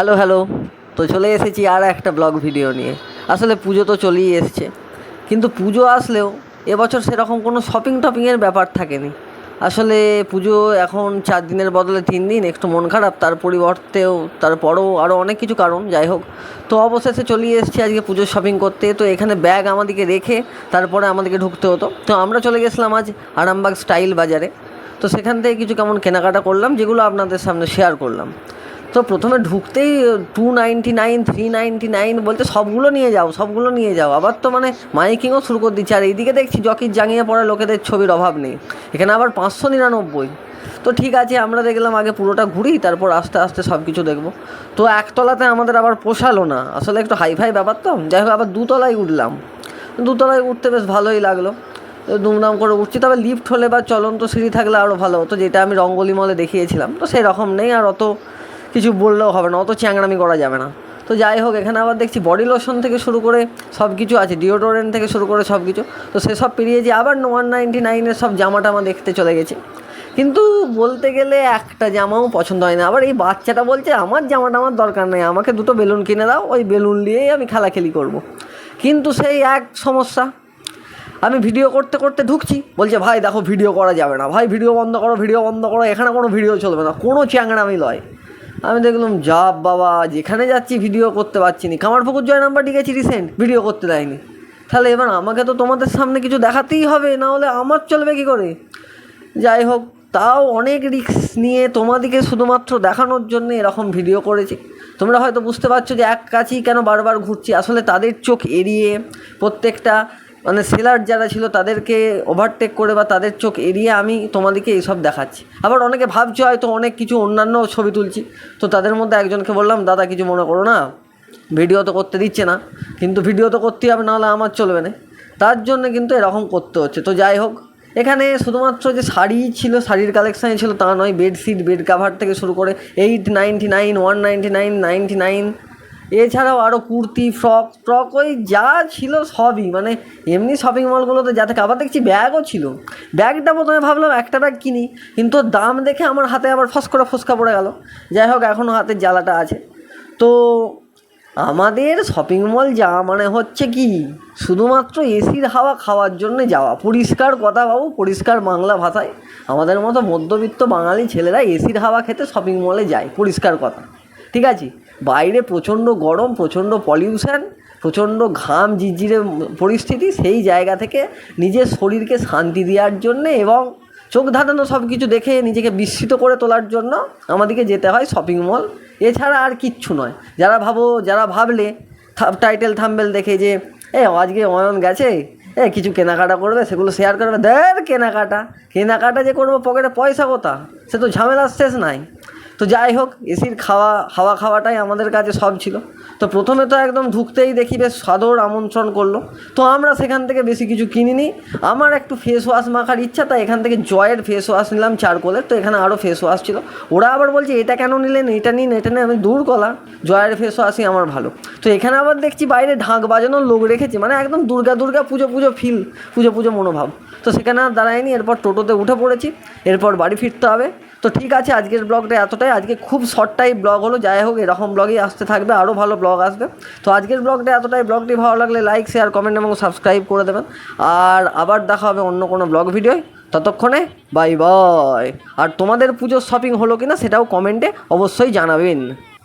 Hello hello তো চলে এসেছি আর একটা ব্লগ ভিডিও নিয়ে। আসলে পুজো তো চলেই এসছে। কিন্তু পুজো আসলেও এবছর সেরকম কোনো শপিং টপিংয়ের ব্যাপার থাকেনি। আসলে পুজো এখন চার দিনের বদলে তিন দিন, একটু মন খারাপ, তার পরিবর্তেও তারপরও আরও অনেক কিছু কারণ, যাই হোক। তো অবশেষে চলিয়ে এসেছি আজকে পুজোর শপিং করতে। তো এখানে ব্যাগ আমাদেরকে রেখে, তারপরে আমাদেরকে ঢুকতে হতো। তো আমরা চলে গেছিলাম আজ আরামবাগ স্টাইল বাজারে। তো সেখান থেকে কিছু কেমন কেনাকাটা করলাম, যেগুলো আপনাদের সামনে শেয়ার করলাম। তো প্রথমে ঢুকতেই two ninety nine three ninety nine বলতে সবগুলো নিয়ে যাও, সবগুলো নিয়ে যাও। আবার তো মানে মাইকিংও শুরু করে দিচ্ছে। আর এইদিকে দেখছি জকির জাঙিয়ে পড়া লোকেদের ছবির অভাব নেই। এখানে আবার পাঁচশো নিরানব্বই। তো ঠিক আছে, আমরা দেখলাম আগে পুরোটা ঘুরি, তারপর আস্তে আস্তে সব কিছু দেখব। তো একতলাতে আমাদের আবার পোষালো না। আসলে একটু হাইফাই ব্যাপার তো। যাই হোক, আবার দুতলায় উঠলাম। দুতলায় উঠতে বেশ ভালোই লাগল। দুমদাম করে উঠছি। তবে লিফট হলে বা চলন্ত সিঁড়ি থাকলে আরও ভালো হতো। যেটা আমি রঙ্গলি মলে দেখিয়েছিলাম। তো সেই রকম নেই। আর অত কিছু বললেও হবে না, অত চ্যাংড়ামি করা যাবে না। তো যাই হোক, এখানে আবার দেখছি বডি লোশন থেকে শুরু করে সব কিছু আছে ডিওডোরেন্ট থেকে শুরু করে সব কিছু তো সেসব পেরিয়ে যে আবার ওয়ান নাইনটি নাইনের সব জামাটা আমার দেখতে চলে গেছে। কিন্তু বলতে গেলে একটা জামাও পছন্দ হয় না। আবার এই বাচ্চাটা বলছে, আমার জামাটা আমার দরকার নেই, আমাকে দুটো বেলুন কিনে দাও, ওই বেলুন দিয়েই আমি খেলাখেলি করব। কিন্তু সেই এক সমস্যা, আমি ভিডিও করতে করতে ঢুকছি, বলছে, ভাই, দেখো ভিডিও করা যাবে না। ভাই ভিডিও বন্ধ করো ভিডিও বন্ধ করো, এখানে কোনো ভিডিও চলবে না, কোনো চ্যাংড়ামি লয়। আমি দেখলাম যা বাবা, যেখানে যাচ্ছি ভিডিও করতে পারছি না। কামারপুকুর জয় নাম্বারটি গেছি রিসেন্ট ভিডিও করতে দেয়নি। তাহলে এবার আমাকে তো তোমাদের সামনে কিছু দেখাতেই হবে, না হলে আমার চলবে কী করে? যাই হোক, তাও অনেক রিস্ক নিয়ে তোমাদেরকে শুধুমাত্র দেখানোর জন্য এরকম ভিডিও করেছি। তোমরা হয়তো বুঝতে পারছ যে এক কাছেই কেন বারবার ঘুরছি। আসলে তাদের চোখ এড়িয়ে প্রত্যেকটা মানে সেলার যারা ছিল তাদেরকে ওভারটেক করে বা তাদের চোখ এড়িয়ে আমি তোমাদেরকে এইসব দেখাচ্ছি। আবার অনেকে ভাবছে হয়তো অনেক কিছু অন্যান্য ছবি তুলছি। তো তাদের মধ্যে একজনকে বললাম, দাদা, কিছু মনে করো না। ভিডিও তো করতে দিচ্ছে না। কিন্তু ভিডিও তো করতেই হবে, নাহলে আমার চলবে না। তার জন্য কিন্তু এরকম করতে হচ্ছে। তো যাই হোক, এখানে শুধুমাত্র যে শাড়ি ছিল, শাড়ির কালেকশানই ছিল তা নয় বেডশিট বেড কাভার থেকে শুরু করে eight ninety nine one ninety nine ninety nine এছাড়াও আরও কুর্তি ফ্রক ফ্রক ওই যা ছিল সবই মানে এমনি শপিং মলগুলোতে যা থাকে। আবার দেখছি ব্যাগও ছিল। ব্যাগটা প্রথমে ভাবলাম একটা ব্যাগ কিনি, কিন্তু দাম দেখে আমার হাতে আবার ফস করে ফসকা পড়ে গেল। যাই হোক এখনও হাতের জ্বালাটা আছে। তো আমাদের শপিং মল যাওয়া মানে হচ্ছে কি? শুধুমাত্র এসির হাওয়া খাওয়ার জন্য যাওয়া। পরিষ্কার কথা বাবু, পরিষ্কার বাংলা ভাষায়। আমাদের মতো মধ্যবিত্ত বাঙালি ছেলেরা এসির হাওয়া খেতে শপিং মলে যায়, পরিষ্কার কথা। ঠিক আছে? বাইরে প্রচণ্ড গরম, প্রচণ্ড পলিউশন প্রচণ্ড ঘাম জিরজিরে পরিস্থিতি, সেই জায়গা থেকে নিজের শরীরকে শান্তি দেওয়ার জন্যে এবং চোখ ধাঁধানো সব কিছু দেখে নিজেকে বিস্মিত করে তোলার জন্য আমাদেরকে যেতে হয় শপিং মল এছাড়া আর কিচ্ছু নয়। যারা ভাবো, যারা ভাবলে টাইটেল থাম্বেল দেখে যে, এ, আজকে অয়ন গেছে, এ, কিছু কেনাকাটা করবে, সেগুলো শেয়ার করবে। দের কেনাকাটা। কেনাকাটা যে করব, পকেটে পয়সা কোথা? সে তো ঝামেলার শেষ নাই। তো যাই হোক, এসির খাওয়া, হাওয়া খাওয়াটাই আমাদের কাছে সব ছিল। তো প্রথমে তো একদম ঢুকতেই দেখি বেশ সাদর আমন্ত্রণ করল। তো আমরা সেখান থেকে বেশি কিছু কিনিনি। আমার একটু ফেস ওয়াশ মাখার ইচ্ছা, তাই এখান থেকে জয়ের ফেস ওয়াশ নিলাম চারকোলের, তো এখানে আরও ফেস ওয়াশ ছিল। ওরা আবার বলছে, এটা কেন নিলেন? এটা নিন এটা নিন, আমি দূর কলা জয়ের ফেস ওয়াশই আমার ভালো। তো এখানে আবার দেখছি বাইরে ঢাক বাজানোর লোক রেখেছে মানে একদম দুর্গা দুর্গা পুজো পুজো ফিল পুজো পুজো মনোভাব। তো সেখানে আর দাঁড়ায়নি, এরপর টোটোতে উঠে পড়েছি, এরপর বাড়ি ফিরতে হবে। তো ঠিক আছে, আজকের ব্লগটা এতটাই। আজকে খুব শর্ট টাইপ ব্লগ হলো। যাই হোক, এরকম ব্লগেই আসতে থাকবে আরও ভালো ব্লগ আসবে। তো আজকের ব্লগটা এতটাই। ব্লগটি ভালো লাগলে লাইক শেয়ার কমেন্ট এবং সাবস্ক্রাইব করে দেবেন। আর আবার দেখা হবে অন্য কোনো ব্লগ ভিডিওয় ততক্ষণে বাই বাই আর তোমাদের পুজোর শপিং হলো কি না সেটাও কমেন্টে অবশ্যই জানাবেন।